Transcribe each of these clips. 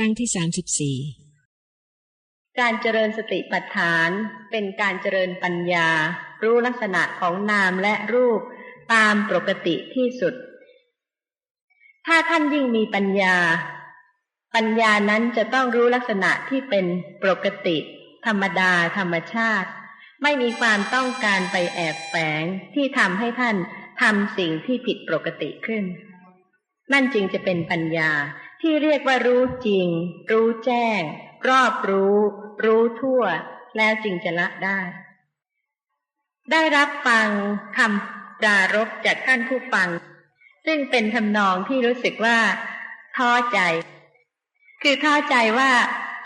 ครั้งที่สามสิบสี่การเจริญสติปัฏฐาน เป็นการเจริญปัญญา รู้ลักษณะของนามและรูปตามปกติที่สุด ถ้าท่านยิ่งมีปัญญา ปัญญานั้นจะต้องรู้ลักษณะที่เป็นปกติ ธรรมดาธรรมชาติ ไม่มีความต้องการไปแอบแฝงที่ทำให้ท่านทำสิ่งที่ผิดปกติขึ้น นั่นจึงจะเป็นปัญญา ที่เรียกว่ารู้จริง รู้แจ้ง รอบรู้ รู้ทั่ว แล้วจึงจะละได้ ได้รับฟังคำปรารบจากท่านผู้ฟัง ซึ่งเป็นทำนองที่รู้สึกว่า ท้อใจ คือท้อใจว่า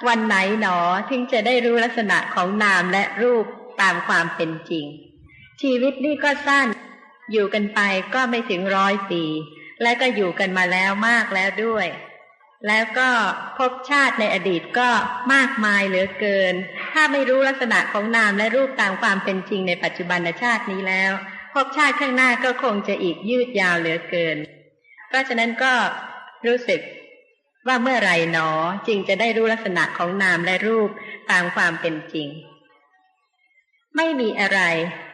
วันไหนหนอถึงจะได้รู้ลักษณะของนามและรูปตามความเป็นจริง ชีวิตนี่ก็สั้น อยู่กันไปก็ไม่ถึงร้อยปี และก็อยู่กันมาแล้วมากแล้วด้วย แล้วก็พบชาติในอดีตก็มากมายเหลือเกิน ถ้าไม่รู้ลักษณะของนามและรูปตามความเป็นจริงในปัจจุบันชาตินี้แล้ว พบชาติข้างหน้าก็คงจะอีกยืดยาวเหลือเกิน เพราะฉะนั้นก็รู้สึกว่าเมื่อไรหนอจึงจะได้รู้ลักษณะของนามและรูปตามความเป็นจริง ไม่มีอะไร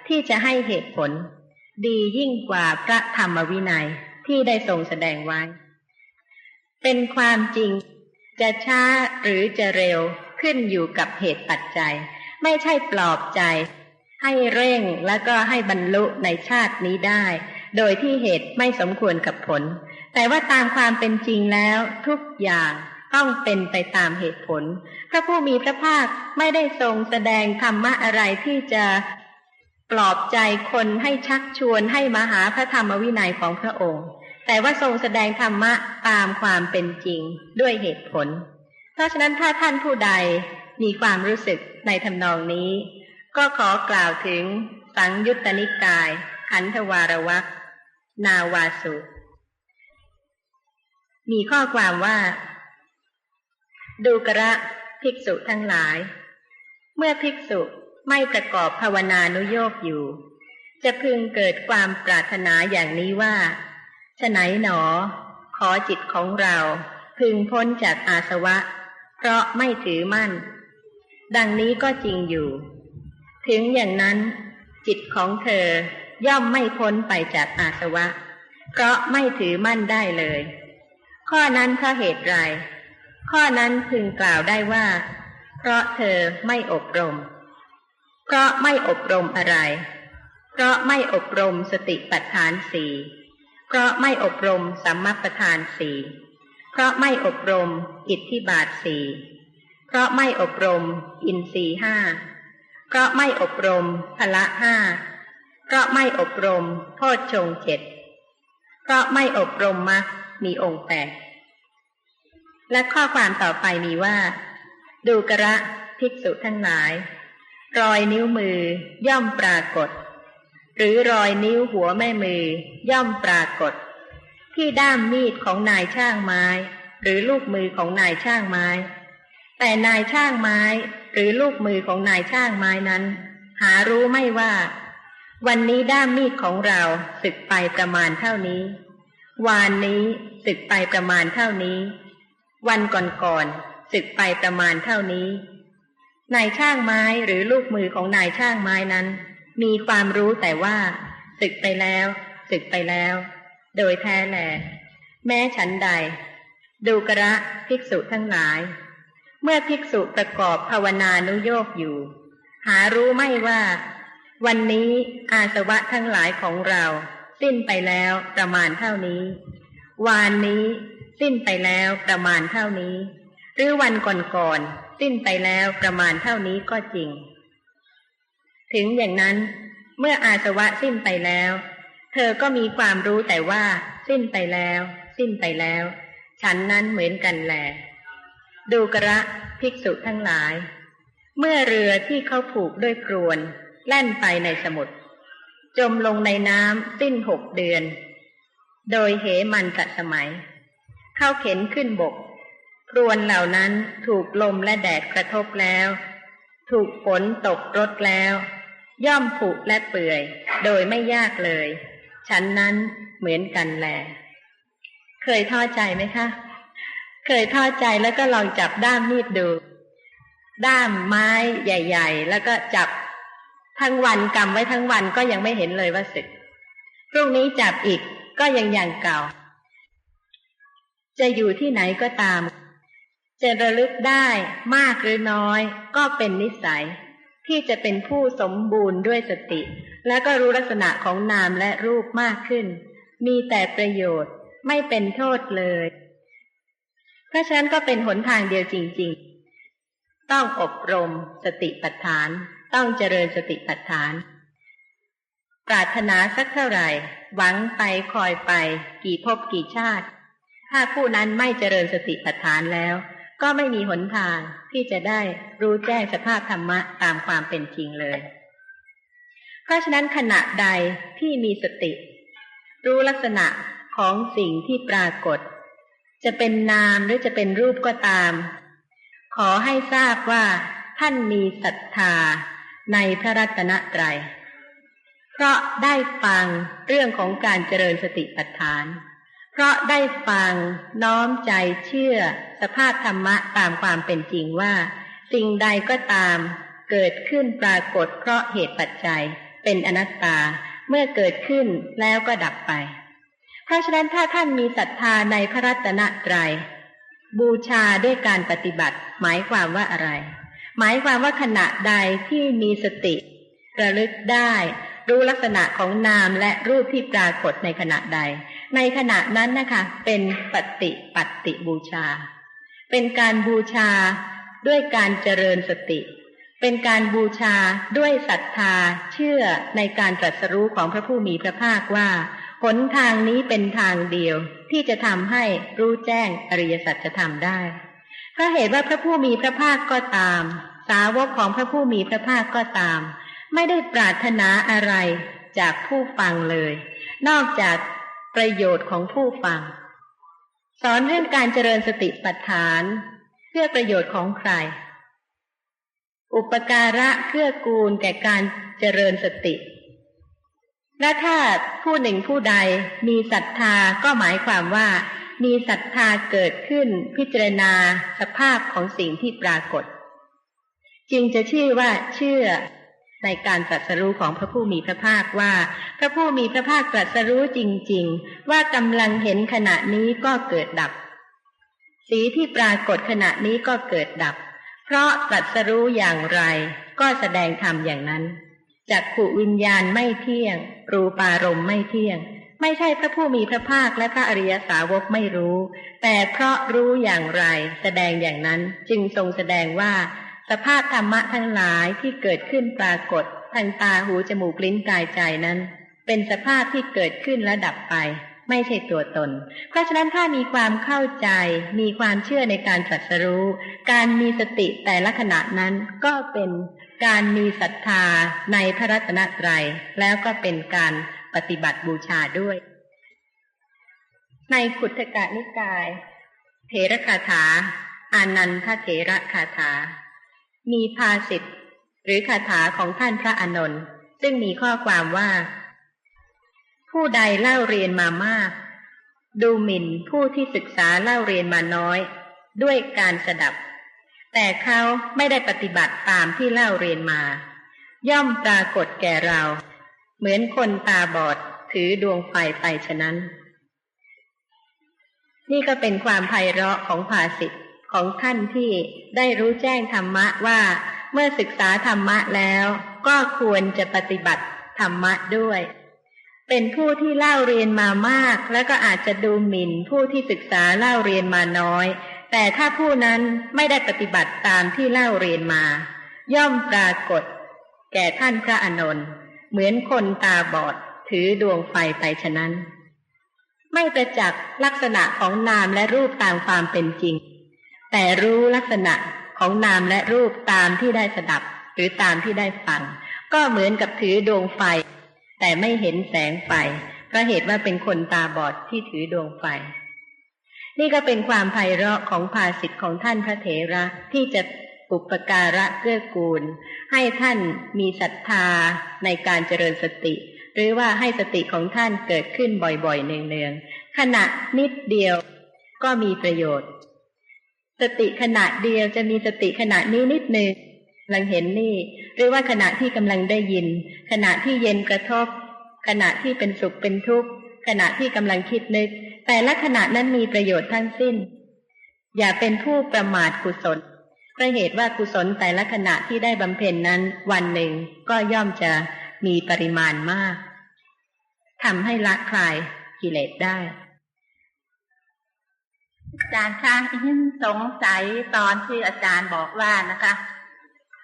ที่จะให้เหตุผล ดียิ่งกว่าพระธรรมวินัยที่ได้ทรงแสดงไว้ เป็นความจริง จะช้าหรือจะเร็วขึ้นอยู่กับเหตุปัจจัย ไม่ใช่ปลอบใจ ให้เร่งแล้วก็ให้บรรลุในชาตินี้ได้ โดยที่เหตุไม่สมควรกับผล แต่ว่าตามความเป็นจริงแล้วทุกอย่างต้องเป็นไปตามเหตุผล พระผู้มีพระภาคไม่ได้ทรงแสดงธรรมะอะไรที่จะปลอบใจคนให้ชักชวนให้มาหาพระธรรมวินัยของพระองค์ แต่ว่าทรงแสดงธรรมะตามความเป็นจริงด้วยเหตุผล เพราะฉะนั้นถ้าท่านผู้ใดมีความรู้สึกในทำนองนี้ ก็ขอกล่าวถึงสังยุตตนิกาย ขันธวารวักนาวาสุ มีข้อความว่า ดูกระภิกษุทั้งหลาย เมื่อภิกษุไม่ประกอบภาวนานุโยกอยู่ จะพึงเกิดความปรารถนาอย่างนี้ว่า ฉไหนหนอ ขอจิตของเราพึงพ้นจากอาสวะ เพราะไม่ถือมั่น ดังนี้ก็จริงอยู่ ถึงอย่างนั้น จิตของเธอย่อมไม่พ้นไปจากอาสวะ เพราะไม่ถือมั่นได้เลย ข้อนั้นเพราะเหตุไร ข้อนั้นพึงกล่าวได้ว่า เพราะเธอไม่อบรม เพราะไม่อบรมอะไร เพราะไม่อบรมสติปัฏฐานสี่ เพราะไม่อบรมสัมมาประธานสี่เพราะไม่อบรมอิทธิบาทสี่เพราะไม่อบรมอินทรีห้า เพราะไม่อบรมพละห้า เพราะไม่อบรมโพชงเจ็ด เพราะไม่อบรมมรรคมีองค์แปด และข้อความต่อไปมีว่า ดูกระภิกษุทั้งหลาย รอยนิ้วมือย่อมปรากฏ หรือรอยนิ้วหัวแม่มือย่อมปรากฏ ที่ด้ามมีดของนายช่างไม้ หรือลูกมือของนายช่างไม้ แต่นายช่างไม้หรือลูกมือของนายช่างไม้นั้น หารู้ไม่ว่า วันนี้ด้ามมีดของเราสึกไปประมาณเท่านี้ วานนี้สึกไปประมาณเท่านี้ วันก่อนๆสึกไปประมาณเท่านี้นายช่างไม้หรือลูกมือของนายช่างไม้นั้น มีความรู้แต่ว่าศึกไปแล้วศึกไปแล้ว โดยแท้แลแม้ฉันใด ดูกระภิกษุทั้งหลาย เมื่อภิกษุประกอบภาวนานุโยกอยู่ หารู้ไม่ว่า วันนี้อาสวะทั้งหลายของเรา สิ้นไปแล้วประมาณเท่านี้ วานนี้สิ้นไปแล้วประมาณเท่านี้ หรือวันก่อนๆสิ้นไปแล้วประมาณเท่านี้ก็จริง ถึงอย่างนั้นเมื่ออาสวะสิ้นไปแล้ว เธอก็มีความรู้แต่ว่า สิ้นไปแล้ว สิ้นไปแล้ว ฉันนั้นเหมือนกันแหลดูกระภิกษุทั้งหลาย เมื่อเรือที่เขาผูกด้วยกรวน แล่นไปในสมุทรจมลงในน้ำสิ้นหกเดือน โดยเหมันตสมัย เข้าเข็นขึ้นบกกรวนเหล่านั้นถูกลมและแดดกระทบแล้ว ถูกฝนตกรดแล้ว ย่อมผุและเปื่อย โดยไม่ยากเลย ฉันนั้นเหมือนกันแลเคยท้อใจไหมคะ เคยท้อใจแล้วก็ลองจับด้ามมีดดู ด้ามไม้ใหญ่ ๆ แล้วก็จับทั้งวันกำไว้ทั้งวันก็ยังไม่เห็นเลยว่าสึกพรุ่งนี้จับอีกก็ยังอย่างเก่า จะอยู่ที่ไหนก็ตาม จะระลึกได้มากหรือน้อย ก็เป็นนิสัย ที่จะเป็นผู้สมบูรณ์ด้วยสติ และก็รู้ลักษณะของนามและรูปมากขึ้น มีแต่ประโยชน์ไม่เป็นโทษเลยเพราะฉะนั้นก็เป็นหนทางเดียวจริง ๆ ต้องอบรมสติปัฏฐาน ต้องเจริญสติปัฏฐาน ปรารถนาสักเท่าไหร่ หวังไปคอยไป กี่ภพกี่ชาติ ถ้าผู้นั้นไม่เจริญสติปัฏฐานแล้ว ก็ไม่มีหนทางที่จะได้รู้แจ้งสภาพธรรมะตามความเป็นจริงเลย เพราะฉะนั้นขณะใดที่มีสติ รู้ลักษณะของสิ่งที่ปรากฏ จะเป็นนามหรือจะเป็นรูปก็ตาม ขอให้ทราบว่าท่านมีศรัทธาในพระรัตนตรยัย เพราะได้ฟังเรื่องของการเจริญสติปัฏฐาน เพราะได้ฟังน้อมใจเชื่อสภาพธรรมะตามความเป็นจริงว่า สิ่งใดก็ตามเกิดขึ้นปรากฏเพราะเหตุปัจจัย เป็นอนัตตาเมื่อเกิดขึ้นแล้วก็ดับไป เพราะฉะนั้นถ้าท่านมีศรัทธาในพระรัตนตรยัยบูชาด้วยการปฏิบัติ หมายความว่าอะไร หมายความว่าขณะใดที่มีสติ ระลึกได้ รู้ลักษณะของนามและรูปที่ปรากฏในขณะใด ในขณะนั้นนะคะเป็นปฏิปัติบูชา เป็นการบูชาด้วยการเจริญสติ เป็นการบูชาด้วยศรัทธาเชื่อในการตรัสรู้ของพระผู้มีพระภาคว่าหนทางนี้เป็นทางเดียวที่จะทำให้รู้แจ้งอริยสัจธรรมได้เพราะเหตุว่าพระผู้มีพระภาคก็ตาม สาวกของพระผู้มีพระภาคก็ตาม ไม่ได้ปรารถนาอะไรจากผู้ฟังเลย นอกจาก ประโยชน์ของผู้ฟัง สอนเรื่องการเจริญสติปัฏฐาน เพื่อประโยชน์ของใคร อุปการะเพื่อกูลแก่การเจริญสติและถ้าผู้หนึ่งผู้ใดมีศรัทธาก็หมายความว่า มีศรัทธาเกิดขึ้นพิจารณาสภาพของสิ่งที่ปรากฏ จึงจะชื่อว่าเชื่อ ในการตรัสรู้ของพระผู้มีพระภาคว่า พระผู้มีพระภาคตรัสรู้จริง ๆ ว่ากำลังเห็นขณะนี้ก็เกิดดับ สีที่ปรากฏขณะนี้ก็เกิดดับ เพราะตรัสรู้อย่างไร ก็แสดงธรรมอย่างนั้นจักขุวิญญาณไม่เที่ยง รูปารมณ์ไม่เที่ยง ไม่ใช่พระผู้มีพระภาคและพระอริยสาวกไม่รู้ แต่เพราะรู้อย่างไร แสดงอย่างนั้นจึงทรงแสดงว่า สภาพธรรมะทั้งหลายที่เกิดขึ้นปรากฏทางตาหูจมูกลิ้นกายใจนั้น เป็นสภาพที่เกิดขึ้นและดับไป ไม่ใช่ตัวตน เพราะฉะนั้นถ้ามีความเข้าใจ มีความเชื่อในการตรัสรู้ การมีสติแต่ละขณะนั้นก็เป็นการมีศรัทธาในพระรัตนตรัย แล้วก็เป็นการปฏิบัติบูชาด้วย ในขุทกะนิกาย เถระคาถา อานันทเถระคาถา มีภาสิทธ์หรือคาถาของท่านพระอานนท์ซึ่งมีข้อความว่า ผู้ใดเล่าเรียนมามาก ดูหมิ่นผู้ที่ศึกษาเล่าเรียนมาน้อย ด้วยการสดับ แต่เขาไม่ได้ปฏิบัติตามที่เล่าเรียนมา ย่อมปรากฏแก่เรา เหมือนคนตาบอดถือดวงไฟไปฉะนั้น นี่ก็เป็นความไพเราะของภาสิทธ์ ของท่านที่ได้รู้แจ้งธรรมะว่า เมื่อศึกษาธรรมะแล้ว ก็ควรจะปฏิบัติธรรมะด้วย เป็นผู้ที่เล่าเรียนมามาก แล้วก็อาจจะดูหมิ่นผู้ที่ศึกษาเล่าเรียนมาน้อย แต่ถ้าผู้นั้นไม่ได้ปฏิบัติตามที่เล่าเรียนมา ย่อมปรากฏ แก่ท่านพระอนนท์เหมือนคนตาบอดถือดวงไฟไปฉะนั้น ไม่ประจักษ์ลักษณะของนามและรูปตามความเป็นจริง แต่รู้ลักษณะของนามและรูปตามที่ได้สดับ หรือตามที่ได้ฟัง ก็เหมือนกับถือดวงไฟ แต่ไม่เห็นแสงไฟเพราะเหตุว่าเป็นคนตาบอดที่ถือดวงไฟ นี่ก็เป็นความไพเราะของภาสิทธิ์ของท่านพระเถระที่จะปุปการะเกื้อกูล ให้ท่านมีศรัทธาในการเจริญสติ หรือว่าให้สติของท่านเกิดขึ้นบ่อยๆเนืองๆขณะนิดเดียวก็มีประโยชน์ สติขณะเดียวจะมีสติขณะนี้นิดหนึ่งกำลังเห็นนี่ หรือว่าขณะที่กำลังได้ยิน ขณะที่เย็นกระทบ ขณะที่เป็นสุขเป็นทุกข์ขณะที่กำลังคิดนึก แต่ละขณะนั้นมีประโยชน์ทั้งสิ้น อย่าเป็นผู้ประมาทกุศลเพราะเหตุว่ากุศลแต่ละขณะที่ได้บำเพ็ญนั้น วันหนึ่งก็ย่อมจะมีปริมาณมากทำให้ละคลายกิเลสได้ อาจารย์คะยิ่งสงสัยตอนที่อาจารย์บอกว่านะคะ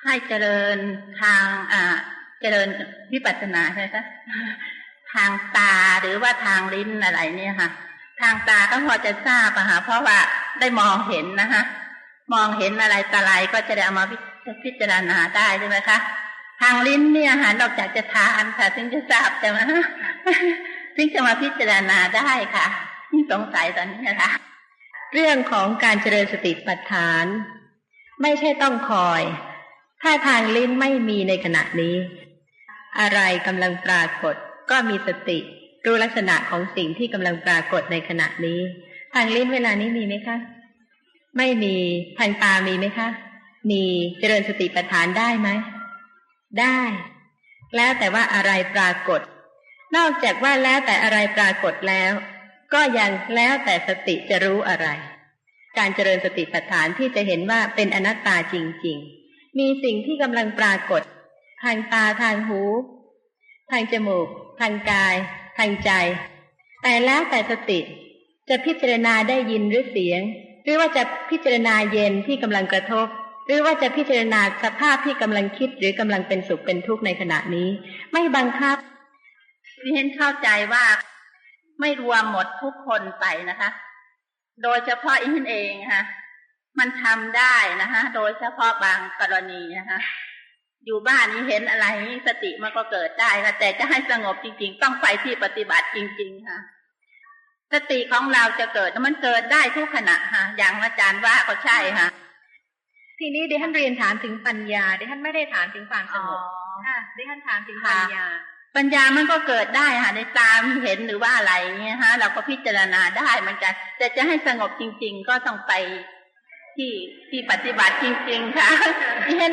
ให้เจริญทางอ่าเจริญวิปัสสนาใช่ไหมคะทางตาหรือว่าทางลิ้นอะไรเนี่ยค่ะ ทางตาก็พอจะทราบอะค่ะเพราะว่าได้มองเห็นนะคะ มองเห็นอะไรตะไลก็จะได้เอามาพิจารณาได้ใช่ไหมคะทางลิ้นเนี่ยค่ะนอกจากจะทานค่ะถึงจะทราบแต่ว่าถึงจะมาพิจารณาได้ค่ะนี่สงสัยตอนนี้นะคะ เรื่องของการเจริญสติปัฏฐาน ไม่ใช่ต้องคอย ถ้าทางลิ้นไม่มีในขณะนี้ อะไรกำลังปรากฏก็มีสติ รู้ลักษณะของสิ่งที่กำลังปรากฏในขณะนี้ ทางลิ้นเวลานี้มีไหมคะ ไม่มีทางตามีไหมคะ มีเจริญสติปัฏฐานได้ไหม ได้ แล้วแต่ว่าอะไรปรากฏ นอกจากว่าแล้วแต่อะไรปรากฏแล้ว ก็ยังแล้วแต่สติจะรู้อะไร การเจริญสติปัฏฐานที่จะเห็นว่าเป็นอนัตตาจริง ๆ มีสิ่งที่กำลังปรากฏ ทางตาทางหู ทางจมูก ทางกาย ทางใจ แต่แล้วแต่สติจะพิจารณาได้ยินหรือเสียง หรือว่าจะพิจารณาเย็นที่กำลังกระทบ หรือว่าจะพิจารณาสภาพที่กำลังคิดหรือกำลังเป็นสุขเป็นทุกข์ในขณะนี้ ไม่บังคับดิฉันเข้าใจว่า ไม่รวมหมดทุกคนไปนะคะ โดยเฉพาะอินเองค่ะมันทำได้นะคะ โดยเฉพาะบางกรณีนะคะ อยู่บ้านนี้เห็นอะไรนี่สติมันก็เกิดได้ค่ะ แต่จะให้สงบจริง ๆ ต้องไปที่ปฏิบัติจริง ๆ ค่ะ สติของเราจะเกิดมันเกิดได้ทุกขณะค่ะ อย่างอาจารย์ว่าก็ใช่ค่ะ ทีนี้ดิฉันเรียนถามถึงปัญญาดิฉันไม่ได้ถามถึงความสงบค่ะดิฉันถามถึงปัญญา ปัญญามันก็เกิดได้ค่ะในตามเห็นหรือว่าอะไรเงี้ยฮะ เราก็พิจารณาได้เหมือนกันแต่จะให้สงบจริง ๆ ก็ต้องไปที่ที่ปฏิบัติจริง ๆ ค่ะที่เห็น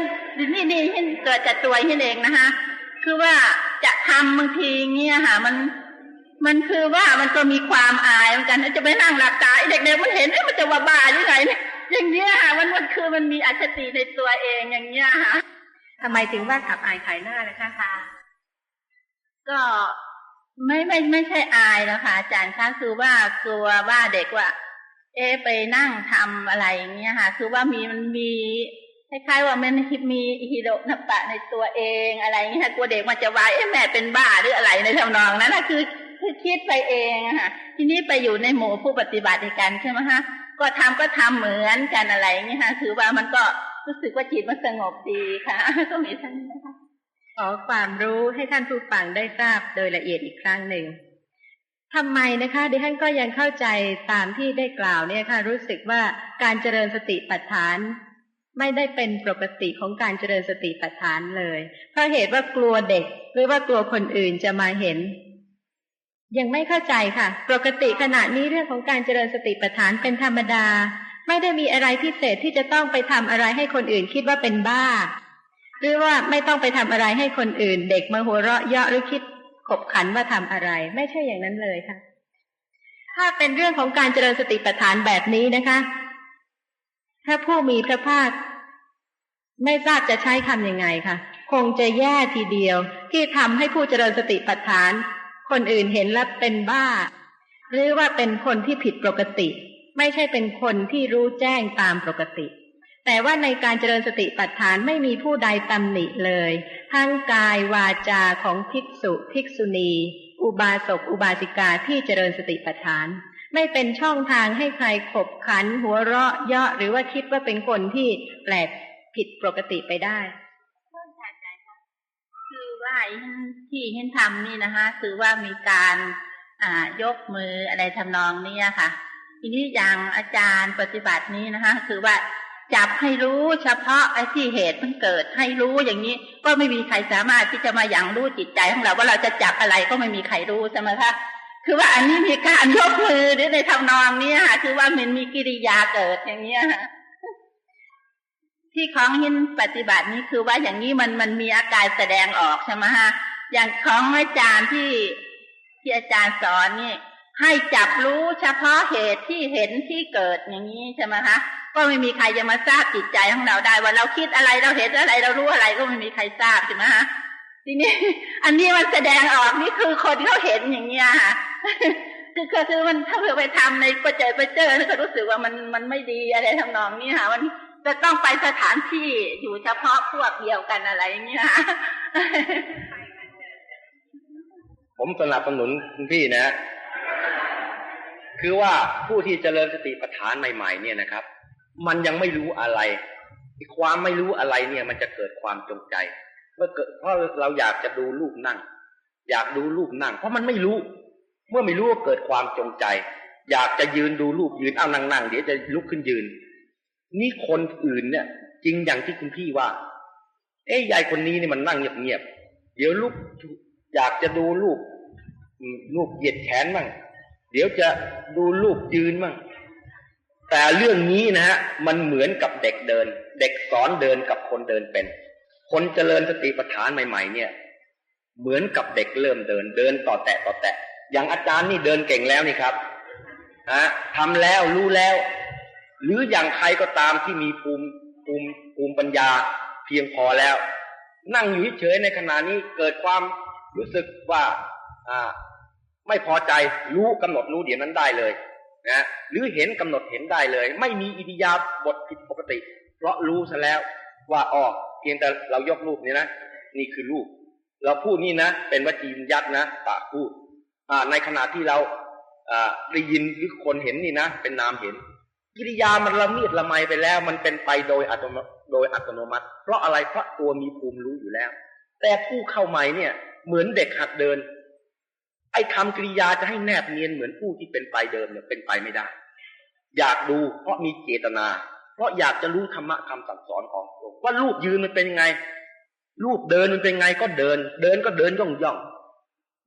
นี่นี่เห็นเกิดจากตัวเห็นเองนะคะคือว่าจะทำบางทีเงี้ยค่ะ มัน มันคือว่ามันก็มีความอายเหมือนกันจะไปนั่งหลับตาเด็กๆมันเห็นมันจะว่าบ้ายังไงเนี่ยอย่างเงี้ยค่ะ มันมันคือมันมีอคติในตัวเองอย่างเงี้ยค่ะทำไมถึงว่าขับอายขายหน้าเลยคะค่ะ ก็ไม่ไม่ไม่ใช่อายแล้วค่ะอาจารย์คะคือว่ากลัวว่าเด็กว่า เอไปนั่งทำอะไรอย่างเงี้ยค่ะ คือว่ามีมันมีคล้ายๆว่ามันมีฮิโดนัปะในตัวเองอะไรเงี้ยกลัวเด็กมันจะวาเอ๊ะแม่เป็นบ้าหรืออะไรในทำนองนั้นนะคือคือคิดไปเองค่ะ ทีนี้ไปอยู่ในหมู่ผู้ปฏิบัติกันใช่ไหมคะก็ทำก็ทำเหมือนกันอะไรนี่ค่ะถือว่ามันก็รู้สึกว่าจิตมันสงบดีค่ะ ก็มีท่านนะคะ ขอความรู้ให้ท่านผู้ฟังได้ทราบโดยละเอียดอีกครั้งหนึ่งทำไมนะคะดิฉันก็ยังเข้าใจตามที่ได้กล่าวเนี่ยค่ะ รู้สึกว่าการเจริญสติปัฏฐาน ไม่ได้เป็นปกติของการเจริญสติปัฏฐานเลย เพราะเหตุว่ากลัวเด็ก หรือว่ากลัวคนอื่นจะมาเห็น ยังไม่เข้าใจค่ะ ปกติขณะนี้เรื่องของการเจริญสติปัฏฐานเป็นธรรมดา ไม่ได้มีอะไรพิเศษที่จะต้องไปทำอะไรให้คนอื่นคิดว่าเป็นบ้า หรือว่าไม่ต้องไปทำอะไรให้คนอื่น เด็กมาหัวเราะเยาะหรือคิดขบขันว่าทำอะไร ไม่ใช่อย่างนั้นเลยค่ะ ถ้าเป็นเรื่องของการเจริญสติปัฏฐานแบบนี้นะคะถ้าผู้มีพระภาค ไม่ทราบจะใช้คำยังไงค่ะ คงจะแย่ทีเดียว ที่ทำให้ผู้เจริญสติปัฏฐาน คนอื่นเห็นแล้วเป็นบ้า หรือว่าเป็นคนที่ผิดปกติ ไม่ใช่เป็นคนที่รู้แจ้งตามปกติ แต่ว่าในการเจริญสติปัฏฐานไม่มีผู้ใดตำหนิเลย ทั้งกายวาจาของภิกษุ ภิกษุณี อุบาสก อุบาสิกาที่เจริญสติปัฏฐาน ไม่เป็นช่องทางให้ใครขบขัน หัวเราะเยาะหรือว่าคิดว่าเป็นคนที่แปลกผิดปกติไปได้ว่าที่เห็นทำนี่นะคะ คือว่ามีการอ่ายกมืออะไรทำนองนี้ค่ะ ทีนี้อย่างอาจารย์ปฏิบัตินี้นะคะ คือว่า จับให้รู้เฉพาะไอ้ที่เหตุมันเกิดให้รู้อย่างนี้ ก็ไม่มีใครสามารถที่จะมาอย่างรู้จิตใจของเราว่าเราจะจับอะไรก็ไม่มีใครรู้ใช่ไหมคะคือว่าอันนี้มีการยกมือหรือในทำนองนี้ค่ะคือว่ามันมีกิริยาเกิดอย่างนี้ค่ะที่ของหินปฏิบัตินี้คือว่าอย่างนี้มันมันมีอาการแสดงออกใช่ไหมฮะอย่างของอาจารย์ที่ที่อาจารย์สอนนี่ ให้จับรู้เฉพาะเหตุที่เห็นที่เกิดอย่างนี้ใช่ไหมคะก็ไม่มีใครจะมาทราบจิตใจของเราได้ว่าเราคิดอะไรเราเห็นอะไรเรารู้อะไรก็ไม่มีใครทราบใช่ไหมฮะทีนี้ อันนี้มันแสดงออกนี่คือคนเขาเห็นอย่างเงี้ยค่ะคือคือคือมันถ้าเผื่อไปทำในประเจอไปเจอแล้วก็รู้สึกว่ามันมันไม่ดีอะไรทำนองนี้ค่ะมันจะต้องไปสถานที่อยู่เฉพาะพวกเดียวกันอะไรอย่างเงี้ยค่ะผมสนับสนุนคุณพี่นะ คือว่าผู้ที่เจริญสติปัฏฐานใหม่ ๆ เนี่ยนะครับ มันยังไม่รู้อะไรความไม่รู้อะไรเนี่ยมันจะเกิดความจงใจเมื่อเกิดเพราะเราอยากจะดูรูปนั่ง อยากดูรูปนั่ง เพราะมันไม่รู้ เมื่อไม่รู้ก็เกิดความจงใจ อยากจะยืนดูรูปยืนเอานั่งนั่งเดี๋ยวจะลุกขึ้นยืน นี่คนอื่นเนี่ย จริงอย่างที่คุณพี่ว่า เอ้ยายคนนี้นี่มันนั่งเงียบๆเดี๋ยวลุกอยากจะดูรูปรูปเหยียดแขนบ้าง เดี๋ยวจะดูรูปยืนบ้างแต่เรื่องนี้นะฮะมันเหมือนกับเด็กเดิน เด็กสอนเดินกับคนเดินเป็น คนเจริญสติปัฏฐานใหม่ ๆ เนี่ย เหมือนกับเด็กเริ่มเดิน เดินต่อแตะต่อแตะอย่างอาจารย์นี่เดินเก่งแล้วนี่ครับฮะทำแล้วรู้แล้ว หรืออย่างใครก็ตามที่มีภูมิภูมิภูมิปัญญาเพียงพอแล้ว นั่งอยู่เฉยในขณะนี้เกิดความรู้สึกว่า อ่า ไม่พอใจรู้กำหนดรู้เดี๋ยวนั้นได้เลยนะหรือเห็นกำหนดเห็นได้เลย ไม่มีอิริยาบถผิดปกติ เพราะรู้ซะแล้วว่าออกเพียงแต่เรายกรูปนี้นะนี่คือรูป เราพูดนี่นะ เป็นวจียัดนะปากพูดอ่าในขณะที่เราอ่าได้ยินหรือคนเห็นนี่นะ เป็นนามเห็น กิริยามันละเมียดละไมไปแล้ว มันเป็นไปโดยอัตโนโดยอัตโนมัติ เพราะอะไรเพราะตัวมีภูมิรู้อยู่แล้ว แต่ผู้เข้าใหม่เนี่ย เหมือนเด็กหัดเดิน ไอ้คำกริยาจะให้แนบเนียนเหมือนผู้ที่เป็นไปเดิมเนี่ยเป็นไปไม่ได้ อยากดูเพราะมีเจตนา เพราะอยากจะรู้ธรรมะคำสั่งสอนของพระว่ารูปยืนมันเป็นไง รูปเดินมันเป็นไงก็เดิน เดินก็เดินย่องย่อง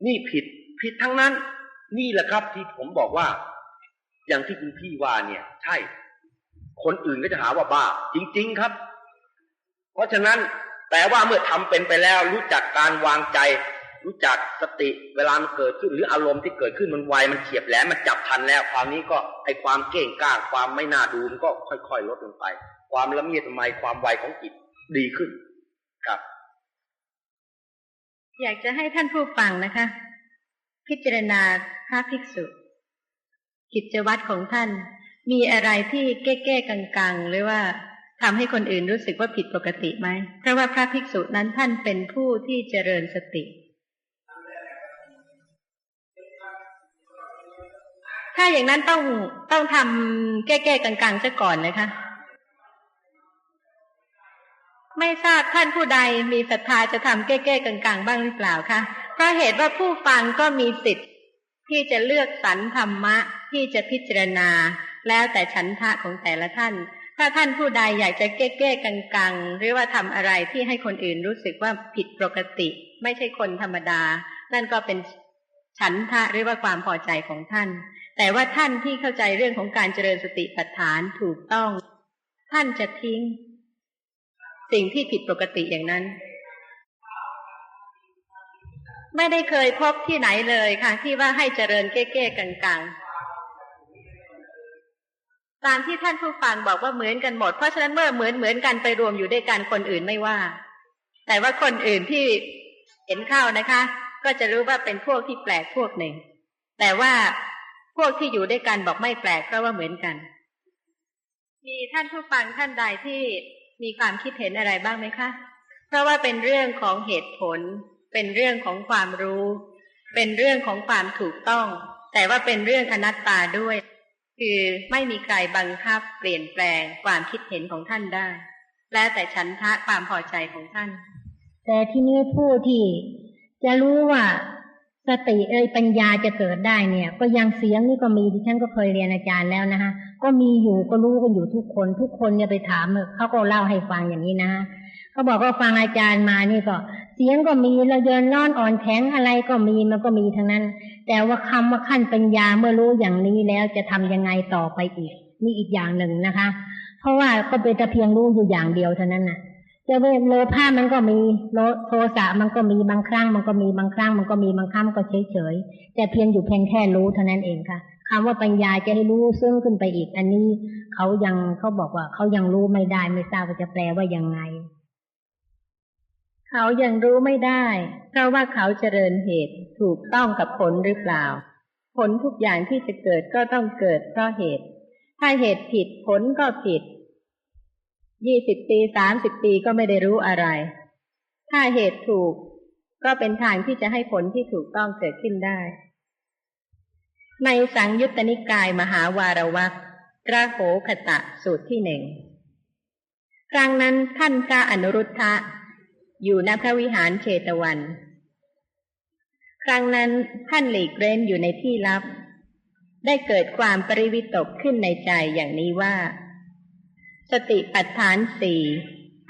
นี่ผิดผิดทั้งนั้น นี่แหละครับที่ผมบอกว่า อย่างที่คุณพี่ว่าเนี่ย ใช่ คนอื่นก็จะหาว่าบ้า จริง ๆครับ เพราะฉะนั้นแต่ว่าเมื่อทำเป็นไปแล้วรู้จักการวางใจ รู้จักสติเวลามันเกิดขึ้นหรืออารมณ์ที่เกิดขึ้นมันไวมันเฉียบแหลมมันจับทันแล้วคราวนี้ก็ไอความเก่งกล้าความไม่น่าดูมันก็ค่อยๆลดลงไป ความละเมียดละไมความไวของจิตดีขึ้นครับ อยากจะให้ท่านผู้ฟังนะคะ พิจารณาพระภิกษุ กิจวัตรของท่าน มีอะไรที่แก้ๆกังๆ หรือว่าทำให้คนอื่นรู้สึกว่าผิดปกติไหม เพราะว่าพระภิกษุนั้นท่านเป็นผู้ที่เจริญสติ ถ้าอย่างนั้นต้องต้องทำแก้ๆกลางๆซะก่อนเลยค่ะไม่ทราบท่านผู้ใดมีศรัทธาจะทำแก้ๆกลางๆ บ้างหรือเปล่าคะเพราะเหตุว่าผู้ฟังก็มีสิทธิ์ ที่จะเลือกสรรธรรมะที่จะพิจารณา แล้วแต่ฉันทะของแต่ละท่าน ถ้าท่านผู้ใดอยากจะแก้ๆกังๆหรือว่าทำอะไรที่ให้คนอื่นรู้สึกว่าผิดปกติ ไม่ใช่คนธรรมดา นั่นก็เป็นฉันทะหรือว่าความพอใจของท่าน แต่ว่าท่านที่เข้าใจเรื่องของการเจริญสติปัฏฐานถูกต้อง ท่านจะทิ้ง สิ่งที่ผิดปกติอย่างนั้น ไม่ได้เคยพบที่ไหนเลยค่ะ ที่ว่าให้เจริญเก้ๆกังๆตามที่ท่านผู้ฟังบอกว่าเหมือนกันหมด เพราะฉะนั้นเมื่อเหมือนเหมือนกันไปรวมอยู่ด้วยกันคนอื่นไม่ว่า แต่ว่าคนอื่นที่เห็นเข้านะคะ ก็จะรู้ว่าเป็นพวกที่แปลกพวกหนึ่ง แต่ว่า พวกที่อยู่ด้วยกันบอกไม่แปลกเพราะว่าเหมือนกัน มีท่านผู้ฟังท่านใดที่มีความคิดเห็นอะไรบ้างไหมคะ เพราะว่าเป็นเรื่องของเหตุผล เป็นเรื่องของความรู้ เป็นเรื่องของความถูกต้อง แต่ว่าเป็นเรื่องอนัตตาด้วย คือไม่มีใครบังคับเปลี่ยนแปลงความคิดเห็นของท่านได้ แล้วแต่ฉันทะความพอใจของท่าน แต่ที่นี้ผู้ที่จะรู้ว่า สติเอ่ยปัญญาจะเกิดได้เนี่ย ก็ยังเสียงนี่ก็มีที่ฉันก็เคยเรียนอาจารย์แล้วนะคะก็มีอยู่ก็รู้กันอยู่ทุกคน ทุกคนเนี่ยไปถามเขาก็เล่าให้ฟังอย่างนี้นะเขาบอกว่าฟังอาจารย์มานี่ก็ เสียงก็มีเราเยินนอนอ่อนแข็งอะไรก็มีมันก็มีทั้งนั้น แต่ว่าคำว่าขั้นปัญญาเมื่อรู้อย่างนี้แล้วจะทำยังไงต่อไปอีกนี่อีกอย่างหนึ่งนะคะ เพราะว่าก็เป็นแต่เพียงรู้อยู่อย่างเดียวเท่านั้นน่ะ จะเวโลภะมันก็มีโลโทสะมันก็มีบางครั้ง มันก็มีบางครั้ง มันก็มีบางครั้งมันก็เฉยเฉยๆแต่เพียงอยู่เพียงแค่รู้เท่านั้นเองค่ะคำว่าปัญญาจะให้รู้ซึ่งขึ้นไปอีก อันนี้เขายังเขาบอกว่าเขายังรู้ไม่ได้ ไม่ทราบว่าจะแปลว่ายังไง เขายังรู้ไม่ได้ เพราะว่าเขาเจริญเหตุถูกต้องกับผลหรือเปล่า ผลทุกอย่างที่จะเกิดก็ต้องเกิดเพราะเหตุ ถ้าเหตุผิดผลก็ผิด ยี่สิบปีสามสิบปีก็ไม่ได้รู้อะไร ถ้าเหตุถูก ก็เป็นทางที่จะให้ผลที่ถูกต้องเกิดขึ้นได้ ในสังยุตตนิกายมหาวารวักระโหคตะสูตรที่หนึ่งครั้งนั้นท่านพระอนุรุทธะ อยู่ณพระวิหารเชตวัน ครั้งนั้นท่านหลีกเร้นอยู่ในที่ลับ ได้เกิดความปริวิตกขึ้นในใจอย่างนี้ว่า สติปัฏฐานสี่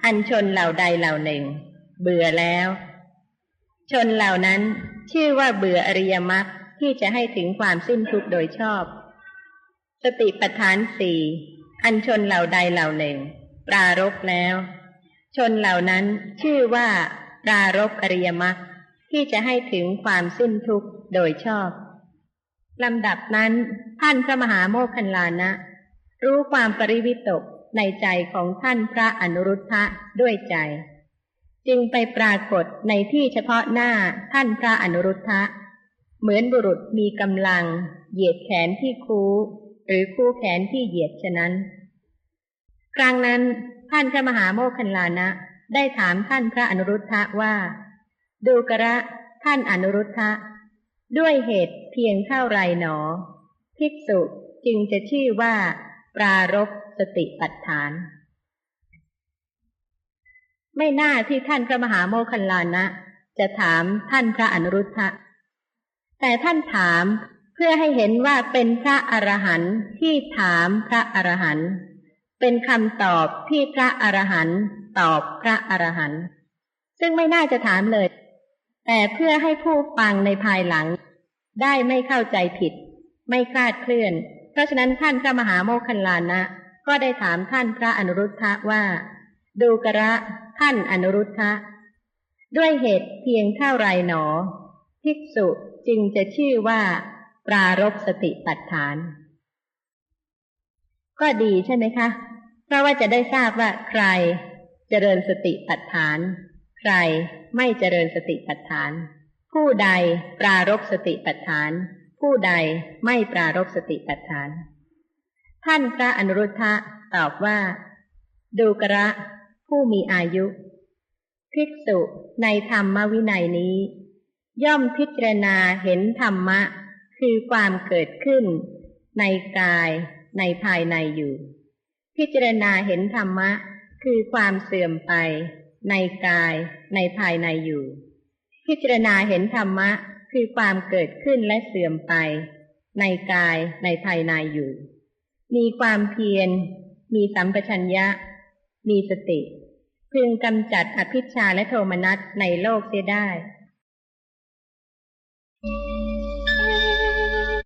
อันชนเหล่าใดเหล่าหนึ่ง เบื่อแล้ว ชนเหล่านั้นชื่อว่าเบื่ออริยมรรคที่จะให้ถึงความสิ้นทุกข์โดยชอบ สติปัฏฐานสี่อันชนเหล่าใดเหล่าหนึ่ง ปรารบแล้ว ชนเหล่านั้นชื่อว่าปรารบอริยมรรคที่จะให้ถึงความสิ้นทุกข์โดยชอบลำดับนั้นท่านพระมหาโมคคัลลานะ รู้ความปริวิตก ในใจของท่านพระอนุรุทธะด้วยใจ จึงไปปรากฏในที่เฉพาะหน้าท่านพระอนุรุทธะ เหมือนบุรุษมีกำลัง เหยียดแขนที่คูหรือคู่แขนที่เหยียดฉะนั้น ครั้งนั้นท่านพระมหาโมคคัลลานะ ได้ถามท่านพระอนุรุทธะว่า ดูกระท่านอนุรุทธะ ด้วยเหตุเพียงเท่าไรหนอ ภิกษุจึงจะชื่อว่า ปรารบ สติปัฏฐาน ไม่น่าที่ท่านพระมหาโมคคัลลานะ จะถามท่านพระอนุรุทธะ แต่ท่านถามเพื่อให้เห็นว่าเป็นพระอรหันต์ที่ถามพระอรหันต์เป็นคำตอบที่พระอรหันต์ตอบพระอรหันต์ซึ่งไม่น่าจะถามเลย แต่เพื่อให้ผู้ฟังในภายหลัง ได้ไม่เข้าใจผิด ไม่คลาดเคลื่อน เพราะฉะนั้นท่านพระมหาโมคคัลลานะ ก็ได้ถามท่านพระอนุรุทธะว่า ดูกระท่านอนุรุทธะ ด้วยเหตุเพียงเท่าไรหนอ ภิกษุจึงจะชื่อว่า ปรารบสติปัฏฐาน ก็ดีใช่ไหมคะ เพราะว่าจะได้ทราบว่าใครเจริญสติปัฏฐาน ใครไม่เจริญสติปัฏฐาน ผู้ใดปรารบสติปัฏฐาน ผู้ใดไม่ปรารบสติปัฏฐาน ท่านพระอนุรุทธะตอบว่า ดูกระผู้มีอายุภิกษุในธรรมวินัยนี้ ย่อมพิจารณาเห็นธรรมะ คือความเกิดขึ้น ในกายในภายในอยู่ พิจารณาเห็นธรรมะ คือความเสื่อมไป ในกายในภายในอยู่ พิจารณาเห็นธรรมะ คือความเกิดขึ้นและเสื่อมไป ในกายในภายในอยู่ มีความเพียร มีสัมปชัญญะ มีสติ พึงกำจัดอภิชาและโทมนัสในโลกเสียได้